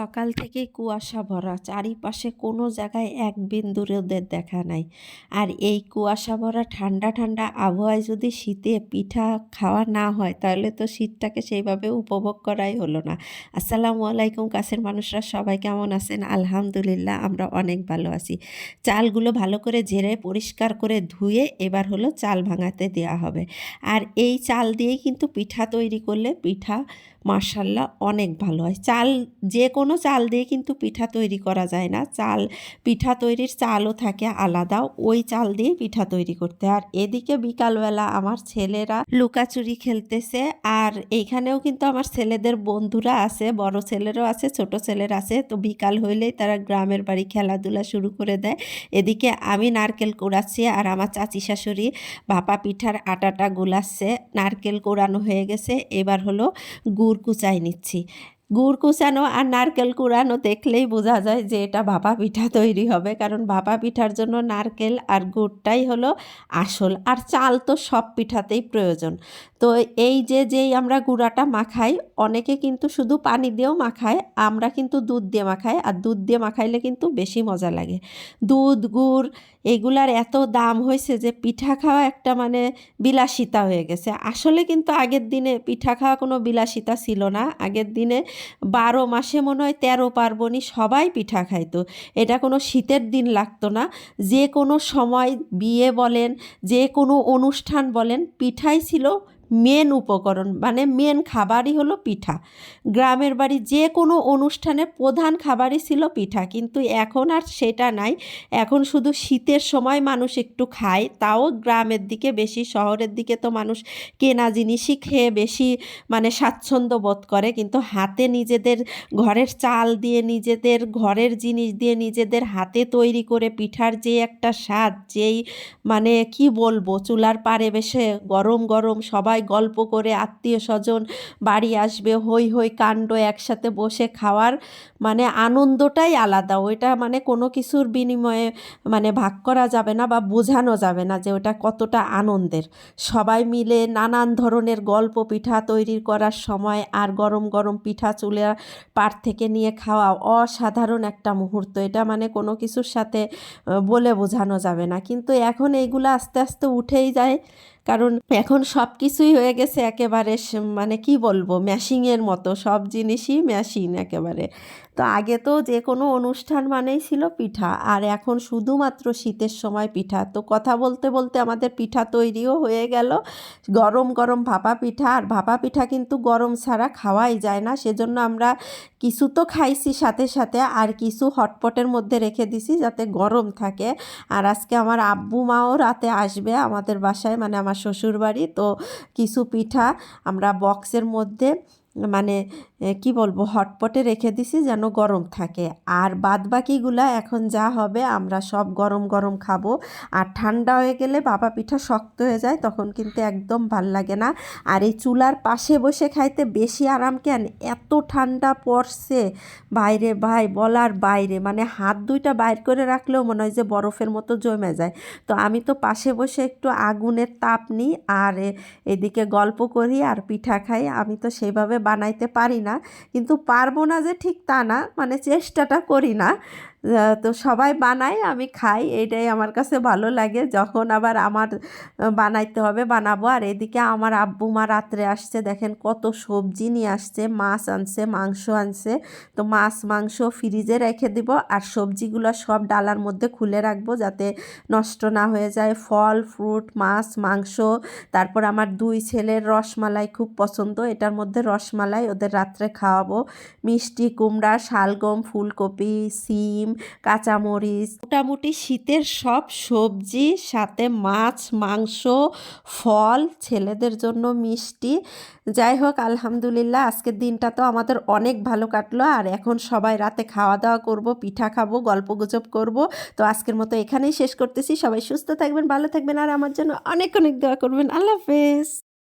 সকাল থেকে কুয়াশা ভরা, চারিপাশে কোনো জায়গায় এক বিন্দু রোদের দেখা নাই। আর এই কুয়াশা ভরা, ঠান্ডা ঠান্ডা আবহাওয়ায় যদি শীতে পিঠা খাওয়া না হয়, তাহলে তো শীতটাকে সেইভাবে উপভোগ করাই হলো না। আসসালামু আলাইকুম, কাছের মানুষরা সবাই কেমন আছেন? আলহামদুলিল্লাহ, আমরা অনেক ভালো আছি। চালগুলো ভালো করে ঝেড়ে, পরিষ্কার করে ধুয়ে এবার হলো চাল ভাঙাতে দেওয়া হবে। আর এই চাল দিয়েই কিন্তু পিঠা তৈরি করলে পিঠা মার্শাল্লাহ অনেক ভালো হয়। চাল যে কোনো চাল দিয়ে কিন্তু পিঠা তৈরি করা যায় না। চাল, পিঠা তৈরির চালও থাকে আলাদা। ওই চাল দিয়ে পিঠা তৈরি করতে। আর এদিকে বিকালবেলা আমার ছেলেরা লুকাচুরি খেলতেছে। আর এইখানেও কিন্তু আমার ছেলেদের বন্ধুরা আছে, বড় ছেলেরও আছে, ছোট ছেলের আছে। তো বিকাল হইলেই তারা গ্রামের বাড়ি খেলাধুলা শুরু করে দেয়। এদিকে আমি নারকেল কুড়াচ্ছি আর আমার চাচি শাশুড়ি ভাপা পিঠার আটাটা গুলাচ্ছে। নারকেল কোড়ানো হয়ে গেছে। এবার হলো গুড় কুচাই নিচ্ছি। গুড় কুচানো আর নারকেল কুড়ানো দেখলেই বোঝা যায় যে এটা ভাপা পিঠা তৈরি হবে। কারণ ভাপা পিঠার জন্য নারকেল আর গুড়টাই হলো আসল। আর চাল তো সব পিঠাতেই প্রয়োজন। তো এই যে, যেই আমরা গুঁড়াটা মাখাই, অনেকে কিন্তু শুধু পানি দিয়েও মাখায়, আমরা কিন্তু দুধ দিয়ে মাখাই, আর দুধ দিয়ে মাখাইলে কিন্তু বেশি মজা লাগে। দুধ, গুড়, এগুলার এত দাম হয়েছে যে, পিঠা খাওয়া একটা মানে বিলাসিতা হয়ে গেছে। আসলে কিন্তু আগের দিনে পিঠা খাওয়া কোনো বিলাসিতা ছিল না। আগের দিনে বারো মাসে মনে হয় তেরো পার্বণই সবাই পিঠা খাইতো। এটা কোনো শীতের দিন লাগতো না। যে কোনো সময় বিয়ে বলেন, যে কোনো অনুষ্ঠান বলেন, পিঠাই ছিল মেন উপকরণ মানে মেন খাবারই হলো পিঠা। গ্রামের বাড়ি যে কোনো অনুষ্ঠানে প্রধান খাবারই ছিল পিঠা, কিন্তু এখন আর সেটা নাই। এখন শুধু শীতের সময় মানুষ একটু খায়, তাও গ্রামের দিকে বেশি, শহরের দিকে তো মানুষ কেনা জিনিসই খেয়ে বেশি মানে স্বাচ্ছন্দ্য বোধ করে। কিন্তু হাতে নিজেদের ঘরের চাল দিয়ে, নিজেদের ঘরের জিনিস দিয়ে, নিজেদের হাতে তৈরি করে পিঠার যে একটা স্বাদ, যেই মানে কি বলব, চুলার পারে বেশে গরম গরম সবাই গল্প করে আত্মীয় স্বজন বাড়ি আসবে হই হই কাণ্ড একসাথে বসে খাওয়ার মানে আনন্দটাই আলাদা। ওইটা মানে কোনো কিছুর বিনিময়ে মানে ভাগ করা যাবে না বা বোঝানো যাবে না যে ওটা কতটা আনন্দের। সবাই মিলে নানান ধরনের গল্প পিঠা তৈরি করার সময় আর গরম গরম পিঠা চুলে পার থেকে নিয়ে খাওয়া অসাধারণ একটা মুহূর্ত। এটা মানে কোনো কিছুর সাথে বলে বোঝানো যাবে না। কিন্তু এখন এইগুলো আস্তে আস্তে উঠেই যায়। কারণ এখন সব কিছুই হয়ে গেছে একেবারে মানে কি বলব? ম্যাশিংয়ের মতো। সব জিনিসই ম্যাশিং একেবারে। তো আগে তো যে কোনো অনুষ্ঠান মানেই ছিল পিঠা, আর এখন শুধুমাত্র শীতের সময় পিঠা। তো কথা বলতে বলতে আমাদের পিঠা তৈরিও হয়ে গেল। গরম গরম ভাপা পিঠা, আর ভাপা পিঠা কিন্তু গরম ছাড়া খাওয়াই যায় না। সেজন্য আমরা কিছু তো খাইছি সাথে সাথে, আর কিছু হটপটের মধ্যে রেখে দিছি যাতে গরম থাকে। আর আজকে আমার আব্বু মাও রাতে আসবে আমাদের বাসায় মানে আমার শ্বশুর বাড়ি তো কিছু পিঠা আমরা বক্সের মধ্যে মানে কি বলব, হটপটে রেখে দিছি যেন গরম থাকে। আর বাদ বাকিগুলা এখন যা হবে আমরা সব গরম গরম খাব। আর ঠান্ডা হয়ে গেলে বাবা পিঠা শক্ত হয়ে যায়, তখন কিন্তু একদম ভালো লাগে না। আর এই চুলার পাশে বসে খাইতে বেশি আরাম কেন? এত ঠান্ডা পড়ছে। বাইরে ভাই, বলার বাইরে। মানে হাত দুইটা বাইর করে রাখলেও মনে হয় যে বরফের মতো জমে যায়। তো আমি তো পাশে বসে একটু আগুনের তাপ নিই, আর এদিকে গল্প করি আর পিঠা খাই। আমি তো সেইভাবে বানাইতে পারি না। কিন্তু পারব না যে ঠিক তা না মানে চেষ্টাটা করি না। তো সবাই বানায়, আমি খাই, এটাই আমার কাছে ভালো লাগে। যখন আবার আমার বানাইতে হবে, বানাবো। আর এদিকে আমার আব্বু মা রাত্রে আসছে, দেখেন কত সবজি নিয়ে আসছে, মাছ আনছে, মাংস আনছে। তো মাছ, মাংস ফ্রিজে রেখে দিব, আর সবজিগুলো সব ডালার মধ্যে খুলে রাখব, যাতে নষ্ট না হয়ে যায়। ফল, ফ্রুট, মাছ, মাংস, তারপর আমার দুই ছেলের রসমালাই খুব পছন্দ, এটার মধ্যে রসমালাই ওদের রাত্রে খাওয়াবো। মিষ্টি, কুমড়া, শালগম, ফুলকপি, সিম কাঁচামরিচ, মোটামুটি শীতের সব সবজি, সাথে মাছ, মাংস, ফল, ছেলেদের জন্য মিষ্টি। যাই হোক, আলহামদুলিল্লাহ, আজকের দিনটা তো আমাদের অনেক ভালো কাটলো। আর এখন সবাই রাতে খাওয়া দাওয়া করব, পিঠা খাব, গল্প গুজব করব। তো আজকের মতো এখানেই শেষ করতেছি। সবাই সুস্থ থাকবেন, ভালো থাকবেন। আর আমার জন্য অনেক অনেক দোয়া করবেন। আল্লাহ হাফেজ।